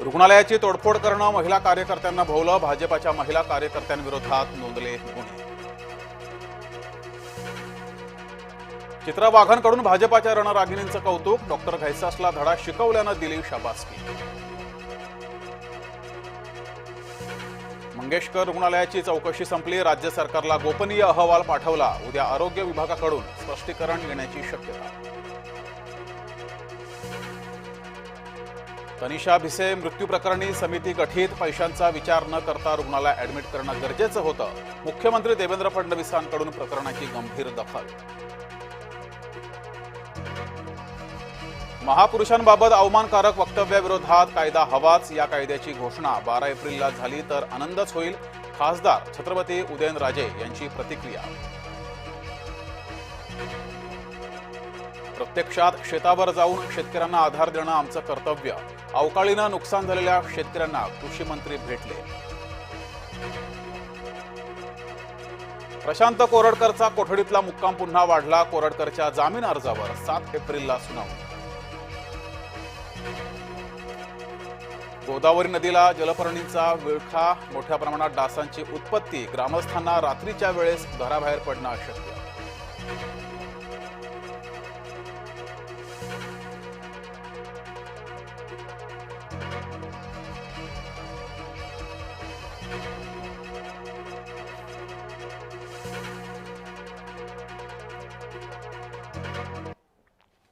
रुग्णालयाची तोडफोड करणं महिला कार्यकर्त्यांना भोवलं भाजपाच्या महिला कार्यकर्त्यांविरोधात नोंदले गुन्हे. चित्रा वाघांकडून भाजपाच्या रणरागिणींचं कौतुक डॉक्टर घैसासला धडा शिकवल्यानं दिली शाबासकी. मंगेशकर रुग्णालयाची चौकशी संपली राज्य सरकारला गोपनीय अहवाल पाठवला. उद्या आरोग्य विभागाकडून स्पष्टीकरण येण्याची शक्यता. तनिषा भिसे मृत्यू प्रकरणी समिती गठीत पैशांचा विचार न करता रुग्णाला ऍडमिट करणं गरजेचं होतं. मुख्यमंत्री देवेंद्र फडणवीसांकडून प्रकरणाची गंभीर दखल. महापुरुषांबाबत अवमानकारक वक्तव्याविरोधात कायदा हवाच या कायद्याची घोषणा बारा एप्रिलला झाली तर आनंदच होईल. खासदार छत्रपती उदयनराजे यांची प्रतिक्रिया. प्रत्यक्षात शेतावर जाऊन शेतकऱ्यांना आधार देणं आमचं कर्तव्य. अवकाळीनं नुकसान झालेल्या शेतकऱ्यांना कृषी मंत्री भेटले. प्रशांत कोरडकरचा कोठडीतला मुक्काम पुन्हा वाढला. कोरडकरच्या जामीन अर्जावर सात एप्रिलला सुनावणी. गोदावरी नदीला जलपर्णींचा विळखा. मोठ्या प्रमाणात डासांची उत्पत्ती. ग्रामस्थांना रात्रीच्या वेळेस घराबाहेर पडणं अशक्य.